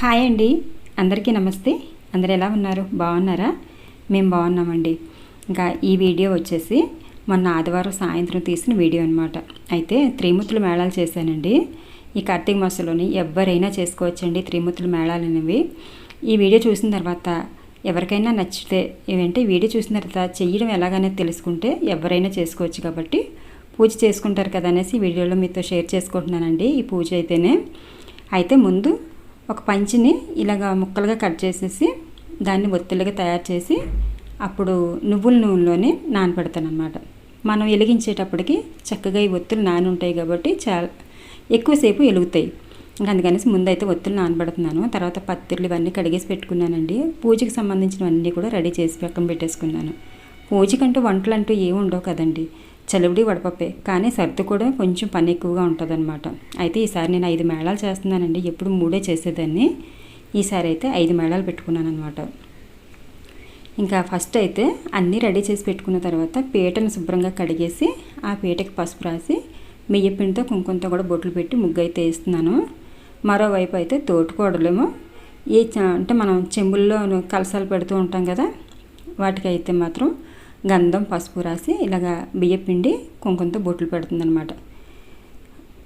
Hi అండి. అందరికీ నమస్తే. అందరు ఎలా ఉన్నారు? బాగున్నారా? మేము బాగున్నామండి. ఇంకా ఈ వీడియో వచ్చేసి మొన్న ఆదివారం సాయంత్రం తీసిన వీడియో అనమాట అయితే త్రిమూర్తులు మేళాలు చేశానండి. ఈ కార్తీక మాసంలోని ఎవరైనా చేసుకోవచ్చండి త్రిమూర్తులు మేళాలు అనేవి. ఈ వీడియో చూసిన తర్వాత ఎవరికైనా నచ్చితే ఏమంటే వీడియో చూసిన తర్వాత చెయ్యడం ఎలాగనేది తెలుసుకుంటే ఎవరైనా చేసుకోవచ్చు కాబట్టి పూజ చేసుకుంటారు కదా అనేసి ఈ వీడియోలో మీతో షేర్ చేసుకుంటున్నానండి ఈ పూజ అయితేనే. అయితే ముందు ఒక పంచిని ఇలాగ ముక్కలుగా కట్ చేసేసి దాన్ని ఒత్తిళ్ళగా తయారు చేసి అప్పుడు నువ్వుల నూనెలోనే నానబెడతాను అనమాట మనం వెలిగించేటప్పటికి చక్కగా ఈ ఒత్తులు నాని ఉంటాయి కాబట్టి చాలా ఎక్కువసేపు వెలుగుతాయి. ఇంకా అందుకనేసి ముందైతే ఒత్తులు నానబెడుతున్నాను. తర్వాత పత్తిళ్ళు ఇవన్నీ కడిగేసి పెట్టుకున్నానండి. పూజకి సంబంధించినవన్నీ కూడా రెడీ చేసి పక్కన పెట్టేసుకున్నాను. పూజకంటూ వంటలు అంటూ ఏమి ఉండవు కదండి. చలివిడి వడపప్పే. కానీ సర్ది కూడా కొంచెం పని ఎక్కువగా ఉంటుందన్నమాట. అయితే ఈసారి నేను ఐదు మేళాలు చేస్తున్నానండి. ఎప్పుడు మూడే చేసేదాన్ని. ఈసారి అయితే ఐదు మేళాలు పెట్టుకున్నాను అనమాట ఇంకా ఫస్ట్ అయితే అన్నీ రెడీ చేసి పెట్టుకున్న తర్వాత పీటను శుభ్రంగా కడిగేసి ఆ పీటకి పసుపు రాసి మెయ్యపిండితో కుంకుమతో కూడా బొట్లు పెట్టి ముగ్గు అయితే వేస్తున్నాను. మరోవైపు అయితే తోటకూడలేమో ఈ అంటే మనం చెంబుల్లో కలసాలు పెడుతూ ఉంటాం కదా వాటికి అయితే మాత్రం గంధం పసుపు రాసి ఇలాగా బియ్యపిండి కుంకుమతో బొట్లు పెడుతుందనమాట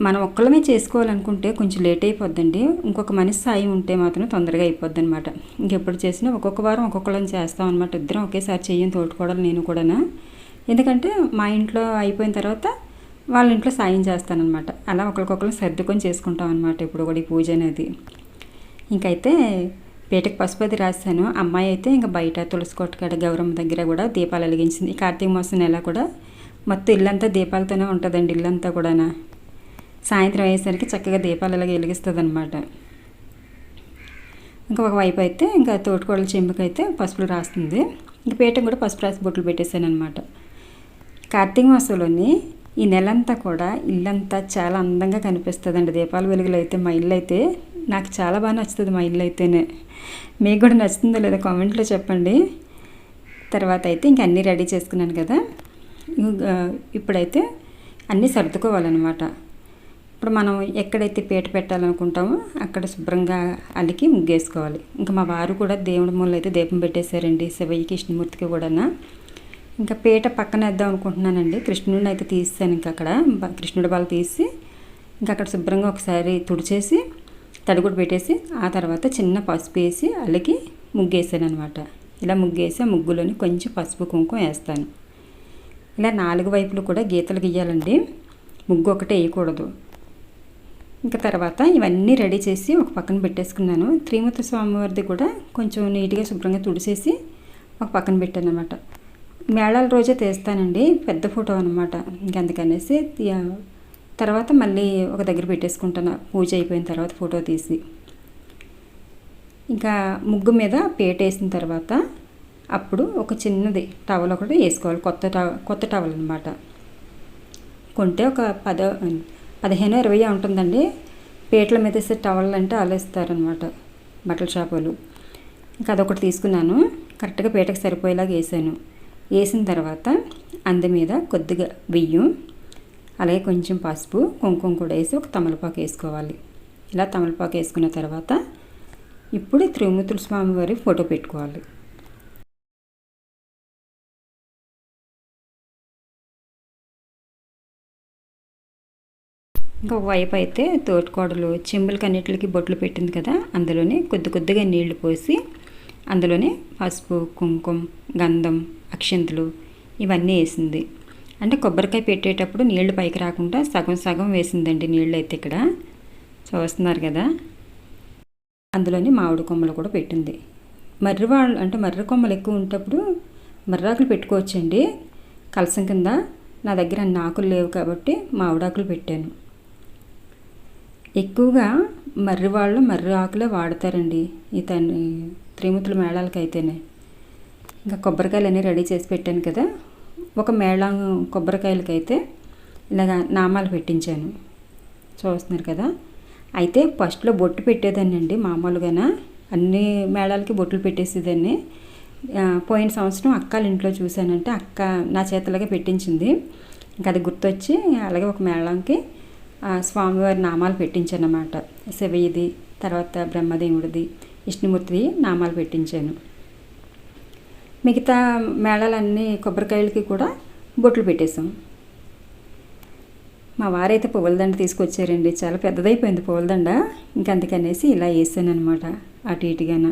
మనం ఒక్కళ్ళమే చేసుకోవాలనుకుంటే కొంచెం లేట్ అయిపోద్దండి. ఇంకొక మనిషి సాయం ఉంటే మాత్రం తొందరగా అయిపోద్ది అనమాట ఇంకెప్పుడు చేసినా ఒక్కొక్క వారం ఒక్కొక్కళ్ళని చేస్తాం అనమాట ఇద్దరం ఒకేసారి చెయ్యం తోడుకోవడం నేను కూడా ఎందుకంటే మా ఇంట్లో అయిపోయిన తర్వాత వాళ్ళ ఇంట్లో సాయం చేస్తానమాట అలా ఒకరికొకరు సర్దుకొని చేసుకుంటాం అనమాట ఇప్పుడు కూడా ఈ పూజ అనేది. ఇంకైతే పీటకు పసుపతి రాశాను. అమ్మాయి అయితే ఇంకా బయట తులసి కొట్టకాడ గౌరమ్మ దగ్గర కూడా దీపాలు వెలిగించింది. కార్తీక మాసం నెల కూడా మొత్తం ఇల్లంతా దీపాలతోనే ఉంటుందండి ఇల్లంతా కూడా సాయంత్రం అయ్యేసరికి చక్కగా దీపాలు అలాగే వెలిగిస్తుంది అనమాట ఇంకా ఒకవైపు అయితే ఇంకా తోటకోడల చెంబుకి అయితే పసుపులు రాస్తుంది. ఇంకా పీటకు కూడా పసుపు రాసి బొట్లు పెట్టేశాను అనమాట కార్తీక మాసంలోని ఈ నెలంతా కూడా ఇల్లంతా చాలా అందంగా కనిపిస్తుందండి. దీపాల వెలుగులు అయితే మా ఇల్లు అయితే నాకు చాలా బాగా నచ్చుతుంది మా ఇల్లు అయితేనే. మీకు కూడా నచ్చుతుందో లేదో కామెంట్లో చెప్పండి. తర్వాత అయితే ఇంక అన్నీ రెడీ చేసుకున్నాను కదా. ఇప్పుడైతే అన్నీ సర్దుకోవాలన్నమాట. ఇప్పుడు మనం ఎక్కడైతే పీట పెట్టాలనుకుంటామో అక్కడ శుభ్రంగా అలికి ముగ్గేసుకోవాలి. ఇంకా మా వారు కూడా దేవుడి మూల అయితే దీపం పెట్టేశారండి శివయ్య కృష్ణమూర్తికి కూడా ఇంకా పీట పక్కన వేద్దాం అనుకుంటున్నానండి. కృష్ణుడిని అయితే తీసాను ఇంకా అక్కడ. కృష్ణుడి బాలు తీసి ఇంకా అక్కడ శుభ్రంగా ఒకసారి తుడిచేసి తడుగుడు పెట్టేసి ఆ తర్వాత చిన్న పసుపు వేసి అల్లకి ముగ్గేసాను అనమాట ఇలా ముగ్గేసి ఆ ముగ్గులోని కొంచెం పసుపు కుంకుమ వేస్తాను. ఇలా నాలుగు వైపులు కూడా గీతలు గీయాలండి. ముగ్గు ఒకటే వేయకూడదు. ఇంకా తర్వాత ఇవన్నీ రెడీ చేసి ఒక పక్కన పెట్టేసుకున్నాను. త్రిమూర్తి స్వామివారిది కూడా కొంచెం నీట్గా శుభ్రంగా తుడిసేసి ఒక పక్కన పెట్టాను అనమాట మేళాల రోజే తీస్తానండి. పెద్ద ఫోటో అనమాట ఇంకందుకనేసి తర్వాత మళ్ళీ ఒక దగ్గర పెట్టేసుకుంటాను. పూజ అయిపోయిన తర్వాత ఫోటో తీసి. ఇంకా ముగ్గు మీద పేట వేసిన తర్వాత అప్పుడు ఒక చిన్నది టవల్ ఒకటి వేసుకోవాలి. కొత్త టవ కొత్త టవల్ అనమాట కొంటే ఒక పద పదిహేను ఇరవై ఉంటుందండి. పేటల మీద వేసే టవల్ అంటే ఆలోచిస్తారనమాట బట్టల షాపులు. ఇంకా అదొకటి తీసుకున్నాను. కరెక్ట్గా పీటకు సరిపోయేలాగా వేసాను. వేసిన తర్వాత అందు మీద కొద్దిగా బియ్యం అలాగే కొంచెం పసుపు కుంకుమ కూడా వేసి ఒక తమలపాకు వేసుకోవాలి. ఇలా తమలపాకు వేసుకున్న తర్వాత ఇప్పుడు త్రిమూర్తుల స్వామి వారి ఫోటో పెట్టుకోవాలి. ఇంకొక వైపు అయితే తోటికోడలు చెంబులకన్నిటికి బొట్లు పెట్టింది కదా అందులోనే కొద్ది కొద్దిగా నీళ్ళు పోసి అందులోనే పసుపు కుంకుమ గంధం అక్షంతులు ఇవన్నీ వేసింది. అంటే కొబ్బరికాయ పెట్టేటప్పుడు నీళ్ళు పైకి రాకుండా సగం సగం వేసిందండి నీళ్ళు అయితే ఇక్కడ చూస్తున్నారు కదా. అందులోని మామిడి కొమ్మలు కూడా పెట్టింది. మర్రి వాళ్ళు అంటే మర్రి కొమ్మలు ఎక్కువ ఉంటప్పుడు మర్రాకులు పెట్టుకోవచ్చండి. కలసం కింద నా దగ్గర అన్ని ఆకులు లేవు కాబట్టి మామిడాకులు పెట్టాను. ఎక్కువగా మర్రి వాళ్ళు మర్రి ఆకులే వాడతారండి ఈ తన్ని త్రిమూతుల మేళాలకైతేనే. ఇంకా కొబ్బరికాయలు అన్నీ రెడీ చేసి పెట్టాను కదా. ఒక మేళం కొబ్బరికాయలకైతే ఇలాగ నామాలు పెట్టించాను. చూస్తున్నారు కదా? అయితే ఫస్ట్లో బొట్టు పెట్టేదాన్ని అండి మామూలుగా అన్ని మేళాలకి బొట్లు పెట్టేసేదాన్ని. పోయిన సంవత్సరం అక్కల ఇంట్లో చూశానంటే అక్క నా చేతులగా పెట్టించింది. ఇంకా అది గుర్తొచ్చి అలాగే ఒక మేళంకి స్వామివారి నామాలు పెట్టించాను అన్నమాట శివయ్యది తర్వాత బ్రహ్మదేవుడిది విష్ణుమూర్తిది నామాలు పెట్టించాను. మిగతా మేళాలన్నీ కొబ్బరికాయలకి కూడా బొట్లు పెట్టేశాం. మా వారైతే పువ్వులదండ తీసుకొచ్చారండి. చాలా పెద్దదైపోయింది పువ్వులదండ ఇంకా అందుకనేసి ఇలా వేసాను అనమాట అటు ఇటుగాన.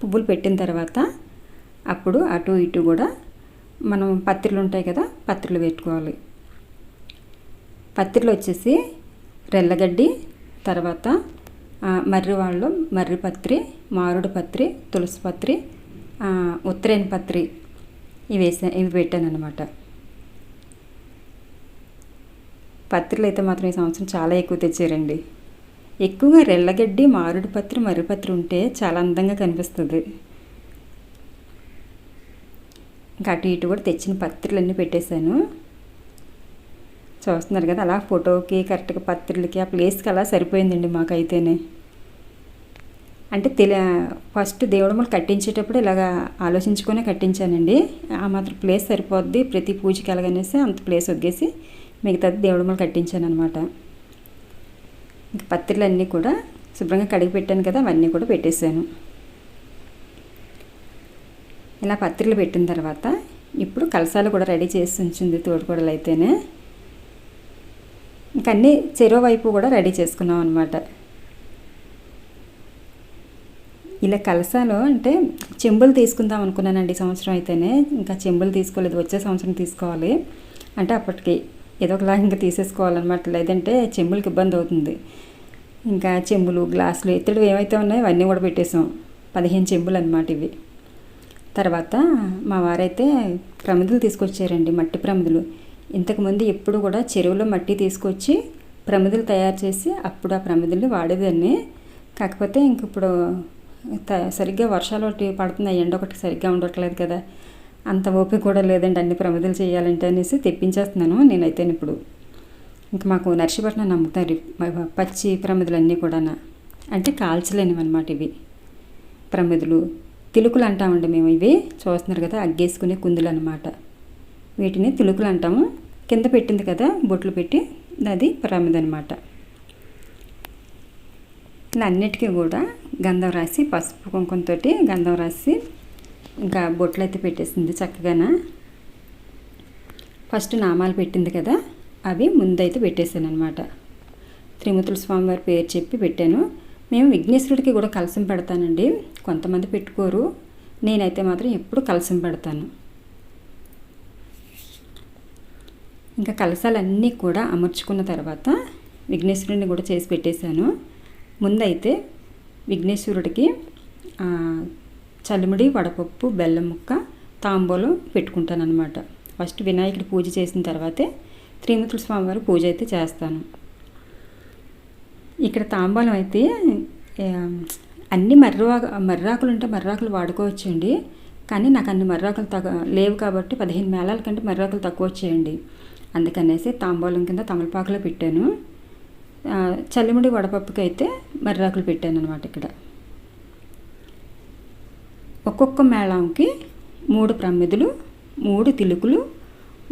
పువ్వులు పెట్టిన తర్వాత అప్పుడు అటు ఇటు కూడా మనం పత్రిలు ఉంటాయి కదా పత్రిలు పెట్టుకోవాలి. పత్రిలు వచ్చేసి రెల్లగడ్డి తర్వాత మర్రి వాళ్ళు మర్రి పత్రి మారుడు పత్రి తులసి పత్రి ఉత్తరేణ పత్రి ఇవి వేసా ఇవి పెట్టాను అనమాట పత్రిలు అయితే మాత్రం ఈ సంవత్సరం చాలా ఎక్కువ తెచ్చారండి. ఎక్కువగా రెల్లగడ్డి మారుడు పత్రి మర్రి పత్రి ఉంటే చాలా అందంగా కనిపిస్తుంది. ఇంకా అటు ఇటు కూడా తెచ్చిన పత్రిలన్నీ పెట్టేశాను. చూస్తున్నారు కదా అలా ఫోటోకి కరెక్ట్గా పత్రికలకి ఆ ప్లేస్కి అలా సరిపోయిందండి మాకైతేనే. అంటే తెలి ఫస్ట్ దేవుడు కట్టించేటప్పుడు ఇలాగా ఆలోచించుకునే కట్టించానండి. ఆ మాత్రం ప్లేస్ సరిపోద్ది ప్రతి పూజకి ఎలాగనేసి అంత ప్లేస్ వగ్గేసి మిగతాది దేవుడు మళ్ళీ కట్టించాను అనమాట ఇంక పత్రికలన్నీ కూడా శుభ్రంగా కడిగి పెట్టాను కదా అవన్నీ కూడా పెట్టేశాను. ఇలా పత్రికలు పెట్టిన తర్వాత ఇప్పుడు కలసాలు కూడా రెడీ చేసి ఉంచింది తోడుకోడలు అయితేనే ఇంకన్నీ చెరో వైపు కూడా రెడీ చేసుకున్నాం అనమాట ఇలా కలసాలు అంటే చెంబులు తీసుకుందాం అనుకున్నానండి సంవత్సరం అయితేనే. ఇంకా చెంబులు తీసుకోలేదు వచ్చే సంవత్సరం తీసుకోవాలి. అంటే అప్పటికి ఏదో ఒకలా ఇంకా తీసేసుకోవాలన్నమాట. లేదంటే చెంబులకి ఇబ్బంది అవుతుంది. ఇంకా చెంబులు గ్లాసులు ఇత్తడి ఏమైతే ఉన్నాయో అవన్నీ కూడా పెట్టేసాం. పదిహేను చెంబులు అనమాట ఇవి. తర్వాత మా వారైతే ప్రమిదలు తీసుకొచ్చారండి మట్టి ప్రమిదలు. ఇంతకుముందు ఎప్పుడు కూడా చెరువులో మట్టి తీసుకొచ్చి ప్రమిదలు తయారు చేసి అప్పుడు ఆ ప్రమిదల్ని వాడేదాన్ని. కాకపోతే ఇంక ఇప్పుడు సరిగ్గా వర్షాలు ఒకటి పడుతున్నాయి. ఎండ ఒకటి సరిగ్గా ఉండట్లేదు కదా. అంత ఓపిక కూడా లేదండి అన్ని ప్రమిదలు చేయాలంటే అనేసి తెప్పించేస్తున్నాను నేనైతే ఇప్పుడు. ఇంక మాకు నర్సీపట్నం నమ్ముతారు పచ్చి ప్రమిదలు కూడా అంటే కాల్చలేనివి అనమాట ఇవి. ప్రమిదలు. తిలుకులు అంటామండి మేము ఇవి. చూస్తున్నారు కదా అగ్గేసుకునే కుందులు అనమాట వీటిని తిలుకులు అంటాము. కింద పెట్టింది కదా బొట్లు పెట్టి అది ప్రమిద అనమాట ఇలా అన్నిటికీ కూడా గంధం రాసి పసుపు కుంకుమతో గంధం రాసి ఇంకా బొట్లు అయితే పెట్టేసింది చక్కగాన. ఫస్ట్ నామాలు పెట్టింది కదా అవి ముందైతే పెట్టేశాను అనమాట త్రిమూర్తుల స్వామివారి పేరు చెప్పి పెట్టాను. మేము విఘ్నేశ్వరుడికి కూడా కలసం పెడతానండి. కొంతమంది పెట్టుకోరు. నేనైతే మాత్రం ఎప్పుడు కలసం పెడతాను. ఇంకా కలసాలన్నీ కూడా అమర్చుకున్న తర్వాత విఘ్నేశ్వరుడిని కూడా చేసి పెట్టేశాను. ముందైతే విఘ్నేశ్వరుడికి చలిముడి వడపప్పు బెల్లం ముక్క తాంబూలం పెట్టుకుంటాను అనమాట ఫస్ట్ వినాయకుడి పూజ చేసిన తర్వాతే త్రిమూర్తుల స్వామివారి పూజ అయితే చేస్తాను. ఇక్కడ తాంబూలం అయితే అన్ని మర్రా మర్రాకులు ఉంటే మర్రాకులు వాడుకోవచ్చండి. కానీ నాకు అన్ని మర్రాకులు తగ్గ లేవు కాబట్టి పదిహేను మేళాల కంటే మర్రాకులు తక్కువ వచ్చేయండి. అందుకనేసి తాంబూలం కింద తమలపాకులో పెట్టాను. చల్లిముడి వడపప్పుకి అయితే మర్రాకులు పెట్టాను అనమాట ఇక్కడ. ఒక్కొక్క మేళంకి మూడు ప్రమిదులు మూడు తిలుకులు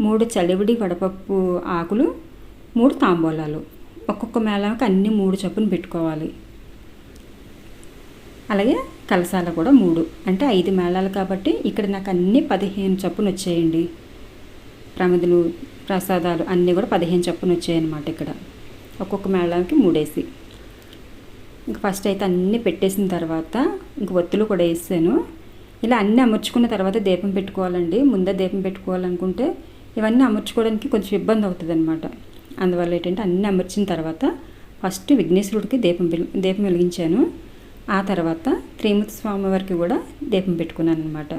మూడు చలివిడి వడపప్పు ఆకులు మూడు తాంబూలాలు. ఒక్కొక్క మేళంకి అన్ని మూడు చొప్పున పెట్టుకోవాలి. అలాగే కలసాల కూడా మూడు. అంటే ఐదు మేళాలు కాబట్టి ఇక్కడ నాకు అన్నీ పదిహేను చొప్పున వచ్చేయండి. ప్రమిదులు ప్రసాదాలు అన్నీ కూడా పదిహేను చొప్పున వచ్చాయన్నమాట ఇక్కడ. ఒక్కొక్క మేళానికి మూడేసి. ఇంక ఫస్ట్ అయితే అన్నీ పెట్టేసిన తర్వాత ఇంక ఒత్తులు కూడా వేసాను. ఇలా అన్నీ అమర్చుకున్న తర్వాత దీపం పెట్టుకోవాలండి. ముందే దీపం పెట్టుకోవాలనుకుంటే ఇవన్నీ అమర్చుకోవడానికి కొంచెం ఇబ్బంది అవుతుంది అనమాట అందువల్ల ఏంటంటే అన్నీ అమర్చిన తర్వాత ఫస్ట్ విఘ్నేశ్వరుడికి దీపం దీపం వెలిగించాను. ఆ తర్వాత త్రిమూర్తి స్వామి వారికి కూడా దీపం పెట్టుకున్నాను అనమాట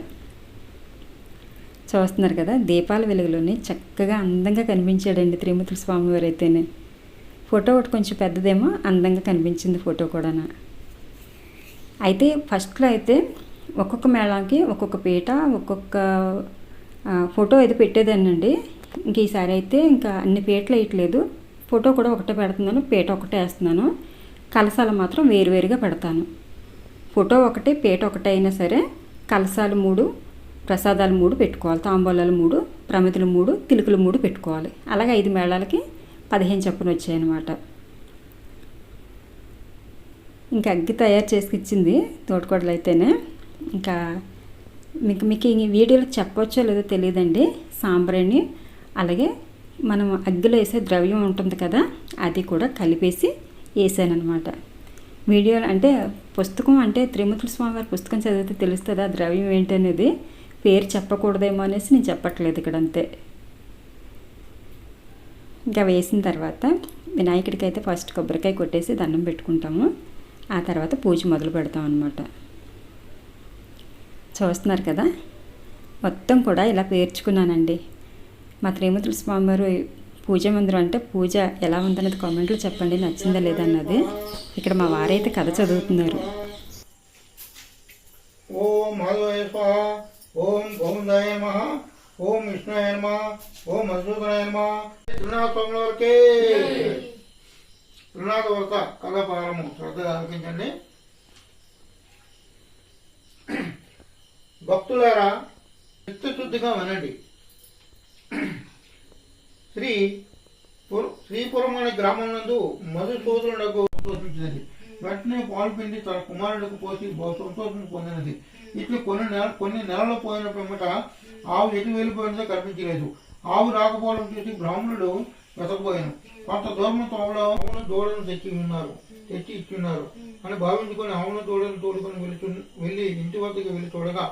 చూస్తున్నారు కదా దీపాల వెలుగులోనే చక్కగా అందంగా కనిపించాడండి త్రిమూర్తుల స్వామివారు అయితేనే ఫోటో ఒకటి కొంచెం పెద్దదేమో అందంగా కనిపించింది ఫోటో కూడా అయితే ఫస్ట్లో అయితే ఒక్కొక్క మేళానికి ఒక్కొక్క పీట ఒక్కొక్క ఫోటో అయితే పెట్టేదానండి ఇంక ఈసారి అయితే ఇంకా అన్ని పీటలు వేయట్లేదు. ఫోటో కూడా ఒకటే పెడుతున్నాను పీట ఒకటే వేస్తున్నాను. కలసాలు మాత్రం వేరువేరుగా పెడతాను. ఫోటో ఒకటి పీట ఒకటే అయినా సరే కలసాలు మూడు ప్రసాదాలు మూడు పెట్టుకోవాలి తాంబూలాలు మూడు ప్రమితులు మూడు తిలుకులు మూడు పెట్టుకోవాలి. అలాగే ఐదు మేళాలకి పదిహేను చొప్పున వచ్చాయన్నమాట. ఇంకా అగ్గి తయారు చేసుకు ఇచ్చింది అయితేనే. ఇంకా మీకు మీకు ఈ వీడియోలో చెప్పవచ్చో లేదో తెలియదండి. సాంబ్రాణి అలాగే మనం అగ్గిలో వేసే ద్రవ్యం ఉంటుంది కదా అది కూడా కలిపేసి వేసాను వీడియో అంటే పుస్తకం అంటే త్రిమూర్తుల స్వామి వారి పుస్తకం చదివితే తెలుస్తుంది ఆ ద్రవ్యం ఏంటనేది. పేరు చెప్పకూడదేమో అనేసి నేను చెప్పట్లేదు ఇక్కడ అంతే ఇంకా వేసిన తర్వాత వినాయకుడికి అయితే ఫస్ట్ కొబ్బరికాయ కొట్టేసి దండం పెట్టుకుంటాము. ఆ తర్వాత పూజ మొదలు పెడతాం అనమాట చూస్తున్నారు కదా? మొత్తం కూడా ఇలా పేర్చుకున్నానండి. మా త్రిమూర్తుల స్వామివారు పూజ మందిరం అంటే పూజ ఎలా ఉందన్నది కామెంట్లో చెప్పండి నచ్చిందా లేదన్నది ఇక్కడ మా వారైతే కథ చదువుతున్నారు. ఓం ఓం గోవిందాయ నమ ఓం విష్ణుయ నమ ఓం మధుసూదనాయ నమ. త్రినాథ త్రినాథ వరత కళాపాలము శ్రద్ధగా ఆలకించండి భక్తులారా చిత్తశుద్ధిగా వినండి. శ్రీ పుర- శ్రీపురం అనే గ్రామం నందు మధుసూదనుడకు సంతోషించినది. వెంటనే పాలు పిండి తన కుమారుడికి పోసి సంతోషం పొందినది. ఇట్లు కొన్ని నెల కొన్ని నెలలు పోయిన పిమ్మట ఆవు ఎటు వెళ్ళిపోయినదో కనిపించలేదు. ఆవు రాకపోవడం చూసి బ్రాహ్మణుడు వెతకపోయాను కొంత దూరం తోమలో దూడను తెచ్చి ఉన్నారు తెచ్చి ఇచ్చున్నారు అని భావించుకొని ఆవును దూడను తోడుకొని వెళుతు వెళ్ళి ఇంటి వద్దకు వెళ్ళి చూడగా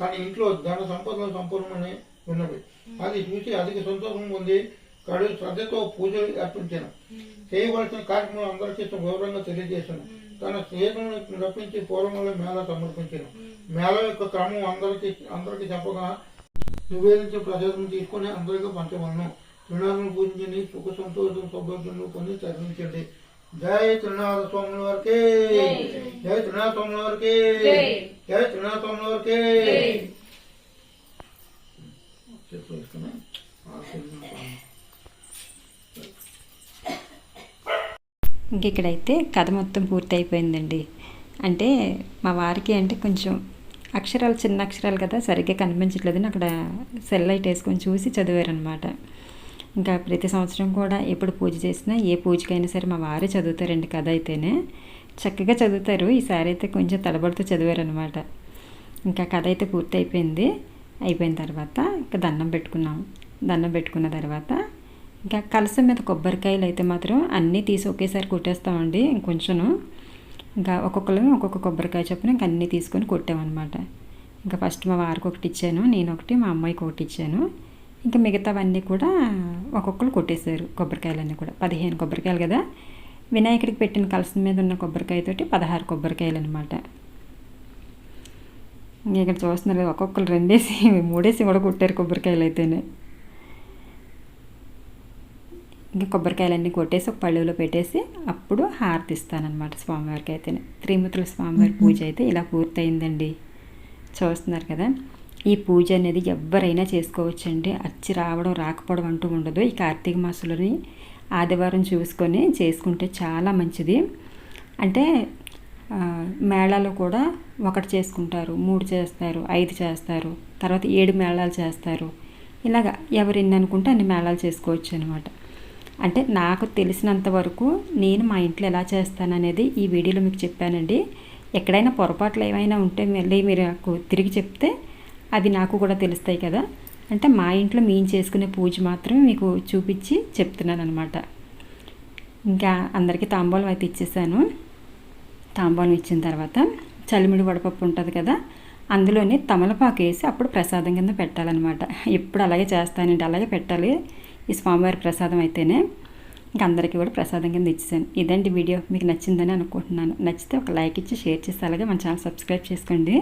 తన ఇంట్లో ధన సంపదలు సంపూర్ణమని ఉన్నది అది చూసి అధిక సంతోషం పొంది కడు శ్రద్ధతో పూజలు అర్పించాను. చేయవలసిన కార్యక్రమం అందరికీ వివరంగా తెలియజేశాను. తన స్నేహితులను రప్పించి పూర్వంలో మేళ సమర్పించాను. మేళ యొక్క క్రమం అందరికి అందరికీ చెప్పగా నివేదించే ప్రసాదం తీసుకొని అందరికీ పంచవలను తృణాలను పూజించండి సుఖ సంతోషం సౌభాగ్యంలో పొంది చదివించండి. జై త్రినాథ స్వాముల వారికి. జై త్రినాథ స్వాముల వారికి. జై త్రినాథ స్వాముల వారికి. ఇంక ఇక్కడైతే కథ మొత్తం పూర్తి అయిపోయిందండి అంటే మా వారికి అంటే కొంచెం అక్షరాలు చిన్న అక్షరాలు కదా సరిగ్గా కనిపించట్లేదని అక్కడ సెల్ లైట్ వేసుకొని చూసి చదివారనమాట. ఇంకా ప్రతి సంవత్సరం కూడా ఎప్పుడు పూజ చేసినా ఏ పూజకైనా సరే మా వారే చదువుతారండి కథ అయితేనే. చక్కగా చదువుతారు. ఈసారి అయితే కొంచెం తలబడుతూ చదివారనమాట. ఇంకా కథ అయితే పూర్తి అయిపోయింది. అయిపోయిన తర్వాత ఇంకా దండం పెట్టుకున్నాం. దండం పెట్టుకున్న తర్వాత ఇంకా కలసం మీద కొబ్బరికాయలు అయితే మాత్రం అన్నీ తీసి ఒకేసారి కొట్టేస్తామండి ఇంకొంచెం. ఇంకా ఒక్కొక్కరు ఒక్కొక్క కొబ్బరికాయ చొప్పున ఇంకా అన్నీ తీసుకొని కొట్టామన్నమాట. ఇంకా ఫస్ట్ మా వారికి ఒకటి ఇచ్చాను నేను ఒకటి మా అమ్మాయికి ఒకటి ఇచ్చాను. ఇంకా మిగతావన్నీ కూడా ఒక్కొక్కరు కొట్టేశారు కొబ్బరికాయలన్నీ కూడా. పదిహేను కొబ్బరికాయలు కదా. వినాయకుడికి పెట్టిన కలసం మీద ఉన్న కొబ్బరికాయతోటి పదహారు కొబ్బరికాయలు అనమాట ఇక్కడ చూస్తున్నారు ఒక్కొక్కరు రెండేసి మూడేసి కూడా కొట్టారు కొబ్బరికాయలు అయితేనే. ఇంకా కొబ్బరికాయలన్నీ కొట్టేసి ఒక పళ్ళులో పెట్టేసి అప్పుడు హారతి ఇస్తానన్నమాట స్వామివారికి అయితేనే త్రిమూర్తుల స్వామివారి పూజ అయితే ఇలా పూర్తయిందండి. చూస్తున్నారు కదా? ఈ పూజ అనేది ఎవరైనా చేసుకోవచ్చండి. అచ్చి రావడం రాకపోవడం అంటూ ఉండదు. ఈ కార్తీక మాసంలోని ఆదివారం చూసుకొని చేసుకుంటే చాలా మంచిది. అంటే మేళాలు కూడా ఒకటి చేసుకుంటారు మూడు చేస్తారు ఐదు చేస్తారు తర్వాత ఏడు మేళాలు చేస్తారు. ఇలాగ ఎవరు ఎన్ని అనుకుంటే అన్ని మేళాలు చేసుకోవచ్చు అనమాట అంటే నాకు తెలిసినంత వరకు నేను మా ఇంట్లో ఎలా చేస్తాననేది ఈ వీడియోలో మీకు చెప్పానండి. ఎక్కడైనా పొరపాట్లు ఏమైనా ఉంటే మళ్ళీ మీరు నాకు తిరిగి చెప్తే అది నాకు కూడా తెలుస్తాయి కదా. అంటే మా ఇంట్లో మేము చేసుకునే పూజ మాత్రమే మీకు చూపించి చెప్తున్నాను అనమాట ఇంకా అందరికీ తాంబూలం అయితే ఇచ్చేసాను. తాంబూలం ఇచ్చిన తర్వాత చలిమిడి వడపప్పు ఉంటుంది కదా అందులోనే తమలపాకు వేసి అప్పుడు ప్రసాదం కింద పెట్టాలన్నమాట. ఎప్పుడు అలాగే చేస్తానండి అలాగే పెట్టాలి. ఈ స్వామివారి ప్రసాదం అయితేనే ఇంకా అందరికీ కూడా ప్రసాదం కింద ఇచ్చేసాను. ఇదండి వీడియో. మీకు నచ్చిందని అనుకుంటున్నాను. నచ్చితే ఒక లైక్ ఇచ్చి షేర్ చేసి అలాగే మన ఛానల్ సబ్స్క్రైబ్ చేసుకోండి.